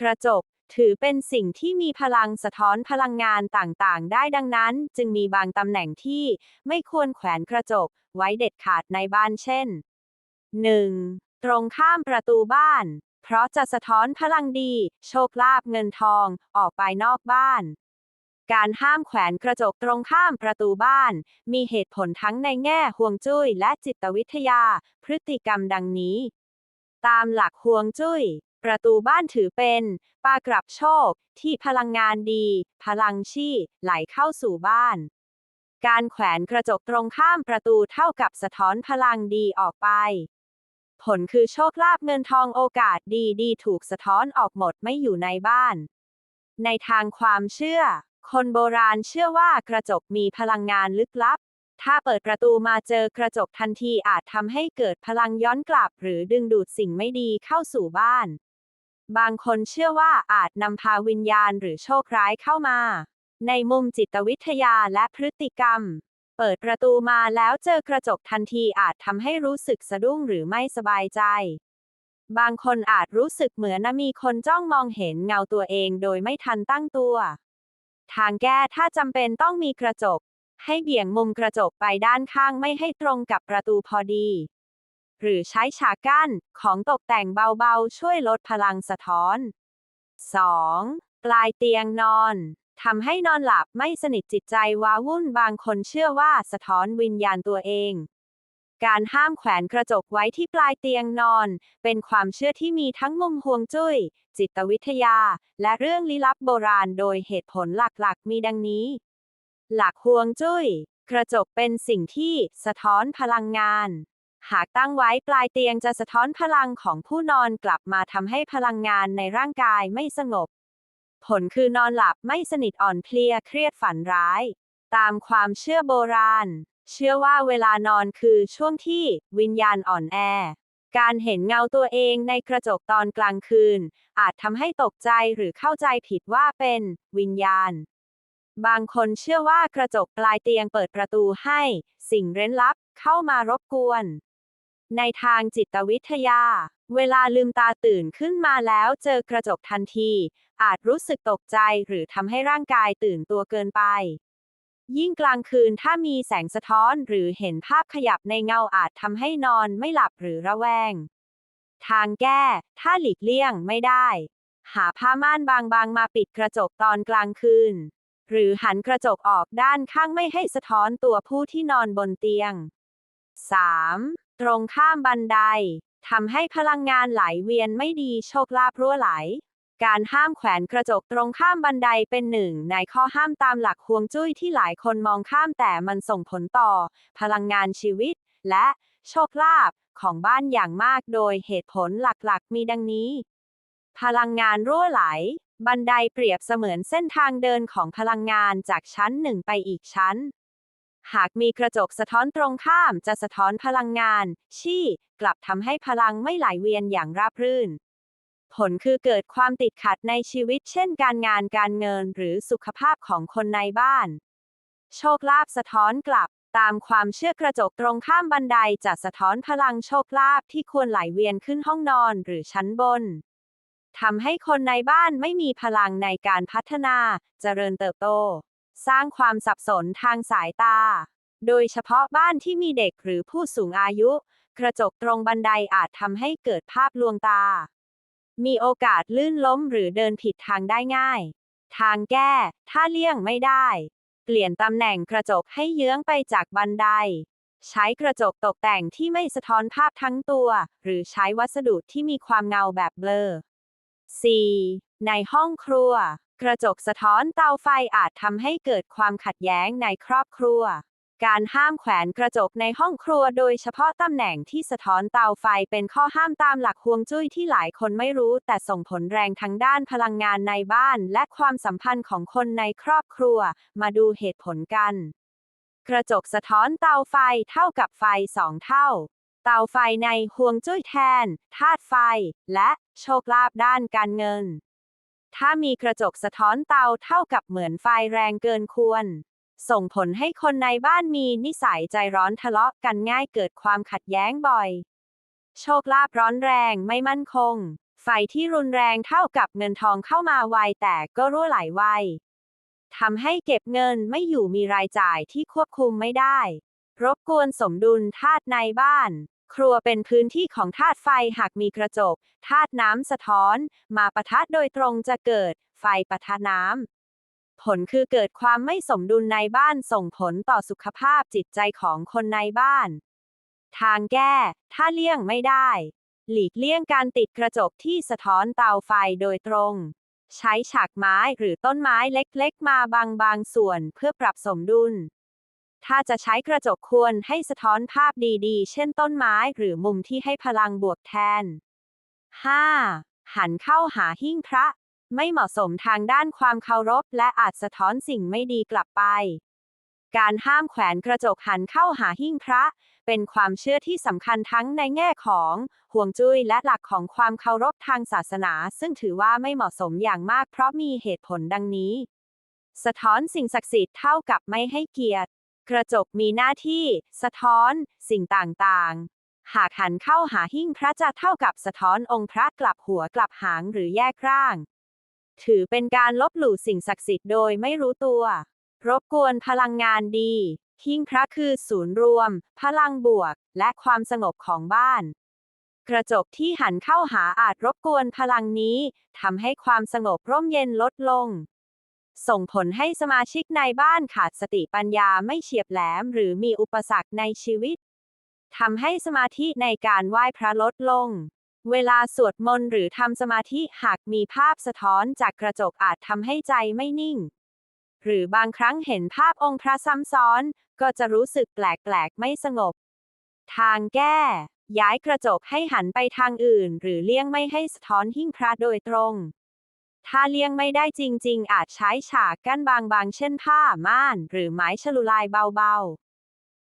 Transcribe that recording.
กระจก ถือเป็นสิ่งที่มีพลังสะท้อนพลังงานต่างๆ ได้ดังนั้น จึงมีบางตำแหน่งที่ไม่ควรแขวนกระจก ไว้เด็ดขาดในบ้านเช่น 1. ตรงข้ามประตูบ้าน เพราะจะสะท้อนพลังดี โชคลาภเงินทอง ออกไปนอกบ้านการห้ามแขวนกระจกตรงข้ามประตูบ้าน มีเหตุผลทั้งในแง่ห่วงจุ้ยและจิตวิทยา พฤติกรรมดังนี้ ตามหลักห่วงจุ้ย ประตูบ้านถือเป็นปากรับโชค ที่พลังงานดี พลังชีไหลเข้าสู่บ้าน การแขวนกระจกตรงข้ามประตูเท่ากับสะท้อนพลังดีออกไป ผลคือโชคลาภเงินทองโอกาสดีดีถูกสะท้อนออกหมดไม่อยู่ในบ้าน ในทางความเชื่อ คนโบราณเชื่อว่ากระจกมีพลังงานลึกลับถ้าเปิดประตูมาเจอกระจกทันทีอาจทำให้เกิดพลังย้อนกลับ หรือดึงดูดสิ่งไม่ดีเข้าสู่บ้าน บางคนเชื่อว่าอาจนำพาวิญญาณหรือโชคร้ายเข้ามา ในมุมจิตวิทยาและพฤติกรรม เปิดประตูมาแล้วเจอกระจกทันทีอาจทำให้รู้สึกสะดุ้งหรือไม่สบายใจ บางคนอาจรู้สึกเหมือนมีคนจ้องมองเห็นเงาตัวเองโดยไม่ทันตั้งตัว ทางแก้ถ้าจำเป็นต้องมีกระจก ให้เบี่ยงมุมกระจกไปด้านข้างไม่ให้ตรงกับประตูพอดี หรือใช้ฉากกั้นของตกแต่งเบาๆ ช่วยลดพลังสะท้อน 2. ปลายเตียงนอนทำให้นอนหลับไม่สนิทจิตใจว้าวุ่นบางคนเชื่อว่าสะท้อนวิญญาณตัวเอง การห้ามแขวนกระจกไว้ที่ปลายเตียงนอน เป็นความเชื่อที่มีทั้งมุมห่วงจุ้ย จิตวิทยา และเรื่องลี้ลับโบราณโดยเหตุผลหลักๆ มีดังนี้ หลักห่วงจุ้ย กระจกเป็นสิ่งที่สะท้อนพลังงาน หากตั้งไว้ปลายเตียงจะสะท้อนพลังของผู้นอนกลับมาทำให้พลังงานในร่างกายไม่สงบ ผลคือนอนหลับไม่สนิทอ่อนเพลียเครียดฝันร้าย ตามความเชื่อโบราณ เชื่อว่าเวลานอนคือช่วงที่วิญญาณอ่อนแอ การเห็นเงาตัวเองในกระจกตอนกลางคืน อาจทำให้ตกใจหรือเข้าใจผิดว่าเป็นวิญญาณบางคนเชื่อว่ากระจกปลายเตียงเปิดประตูให้ สิ่งเร้นลับเข้ามารบกวน ในทางจิตวิทยา เวลาลืมตาตื่นขึ้นมาแล้วเจอกระจกทันที อาจรู้สึกตกใจหรือทำให้ร่างกายตื่นตัวเกินไป ยิ่งกลางคืนถ้ามีแสงสะท้อนหรือเห็นภาพขยับในเงาอาจทำให้นอนไม่หลับหรือระแวง ทางแก้ ถ้าหลีกเลี่ยงไม่ได้ หาผ้าม่านบางๆ มาปิดกระจกตอนกลางคืน หรือหันกระจกออกด้านข้างไม่ให้สะท้อนตัวผู้ที่นอนบนเตียง 3. ตรงข้ามบันไดทำให้พลังงานไหลเวียนไม่ดีโชคลาภรั่วไหล การห้ามแขวนกระจกตรงข้ามบันไดเป็นหนึ่งในข้อห้ามตามหลักฮวงจุ้ยที่หลายคนมองข้ามแต่มันส่งผลต่อ พลังงานชีวิต และโชคลาภของบ้านอย่างมากโดยเหตุผลหลักๆ มีดังนี้ พลังงานรั่วไหล บันไดเปรียบเสมือนเส้นทางเดินของพลังงานจากชั้นหนึ่งไปอีกชั้น หากมีกระจกสะท้อนตรงข้ามจะสะท้อนพลังงาน ชี่ กลับทำให้พลังไม่ไหลเวียนอย่างราบรื่น ผลคือเกิดความติดขัดในชีวิต เช่น การงานการเงินหรือสุขภาพของคนในบ้าน โชคลาภสะท้อนกลับ ตามความเชื่อกระจกตรงข้ามบันไดจะสะท้อนพลังโชคลาภที่ควรไหลเวียนขึ้นห้องนอนหรือชั้นบนทำให้คนในบ้านไม่มีพลังในการพัฒนา เจริญเติบโต สร้างความสับสนทางสายตา โดยเฉพาะบ้านที่มีเด็กหรือผู้สูงอายุ กระจกตรงบันไดอาจทำให้เกิดภาพลวงตา มีโอกาสลื่นล้มหรือเดินผิดทางได้ง่าย ทางแก้ ถ้าเลี่ยงไม่ได้ เปลี่ยนตำแหน่งกระจกให้เยื้องไปจากบันได ใช้กระจกตกแต่งที่ไม่สะท้อนภาพทั้งตัว หรือใช้วัสดุที่มีความเงาแบบเบลอ 4. ในห้องครัวกระจกสะท้อนเตาไฟอาจทำให้เกิดความขัดแย้งในครอบครัว การห้ามแขวนกระจกในห้องครัวโดยเฉพาะตำแหน่งที่สะท้อนเตาไฟเป็นข้อห้ามตามหลักฮวงจุ้ยที่หลายคนไม่รู้ แต่ส่งผลแรงทั้งด้านพลังงานในบ้าน และความสัมพันธ์ของคนในครอบครัว มาดูเหตุผลกัน กระจกสะท้อนเตาไฟเท่ากับไฟสองเท่า เตาไฟในฮวงจุ้ยแทนธาตุไฟ และโชคลาภด้านการเงิน ถ้ามีกระจกสะท้อนเตาเท่ากับเหมือนไฟแรงเกินควร ส่งผลให้คนในบ้านมีนิสัยใจร้อนทะเลาะกันง่ายเกิดความขัดแย้งบ่อย โชคลาภร้อนแรงไม่มั่นคง ไฟที่รุนแรงเท่ากับเงินทองเข้ามาไวแต่ก็รั่วไหลไวทำให้เก็บเงินไม่อยู่มีรายจ่ายที่ควบคุมไม่ได้ รบกวนสมดุลธาตุในบ้าน ครัวเป็นพื้นที่ของธาตุไฟหากมีกระจกธาตุน้ำสะท้อน มาปะทะโดยตรงจะเกิด ไฟปะทะน้ำ ผลคือเกิดความไม่สมดุลในบ้านส่งผลต่อสุขภาพจิตใจของคนในบ้าน ทางแก้ ถ้าเลี่ยงไม่ได้ หลีกเลี่ยงการติดกระจกที่สะท้อนเตาไฟโดยตรง ใช้ฉากไม้หรือต้นไม้เล็กๆ มาบางบางส่วนเพื่อปรับสมดุล ถ้าจะใช้กระจกควรให้สะท้อนภาพดีๆ เช่นต้นไม้หรือมุมที่ให้พลังบวกแทน 5. หันเข้าหาหิ้งพระ ไม่เหมาะสมทางด้านความเคารพ และอาจสะท้อนสิ่งไม่ดีกลับไป การห้ามแขวนกระจกหันเข้าหาหิ้งพระ เป็นความเชื่อที่สำคัญทั้งในแง่ของห่วงจุ้ยและหลักของความเคารพทางศาสนา ซึ่งถือว่าไม่เหมาะสมอย่างมากเพราะมีเหตุผลดังนี้ สะท้อนสิ่งศักดิ์สิทธิ์เท่ากับไม่ให้เกียรติ กระจกมีหน้าที่ สะท้อน สิ่งต่างๆ หากหันเข้าหาหิ้งพระจะเท่ากับสะท้อนองค์พระกลับหัวกลับหางหรือแยกร่าง ถือเป็นการลบหลู่สิ่งศักดิ์สิทธิ์โดยไม่รู้ตัว รบกวนพลังงานดี หิ้งพระคือศูนย์รวม พลังบวก และความสงบของบ้าน กระจกที่หันเข้าหาอาจรบกวนพลังนี้ทำให้ความสงบร่มเย็นลดลง ส่งผลให้สมาชิกในบ้านขาดสติปัญญาไม่เฉียบแหลม หรือมีอุปสรรคในชีวิตทำให้สมาธิในการไหว้พระลดลง เวลาสวดมนต์หรือทำสมาธิหากมีภาพสะท้อนจากกระจกอาจทำให้ใจไม่นิ่ง หรือบางครั้งเห็นภาพองค์พระซ้ำซ้อน ก็จะรู้สึกแปลกๆ ไม่สงบ ทางแก้ ย้ายกระจกให้หันไปทางอื่น หรือเลี่ยงไม่ให้สะท้อนหิ้งพระโดยตรง ถ้าเลี่ยงไม่ได้จริง ๆ อาจใช้ฉากกั้นบางๆ เช่นผ้าม่าน หรือไม้ฉลุลายเบาๆ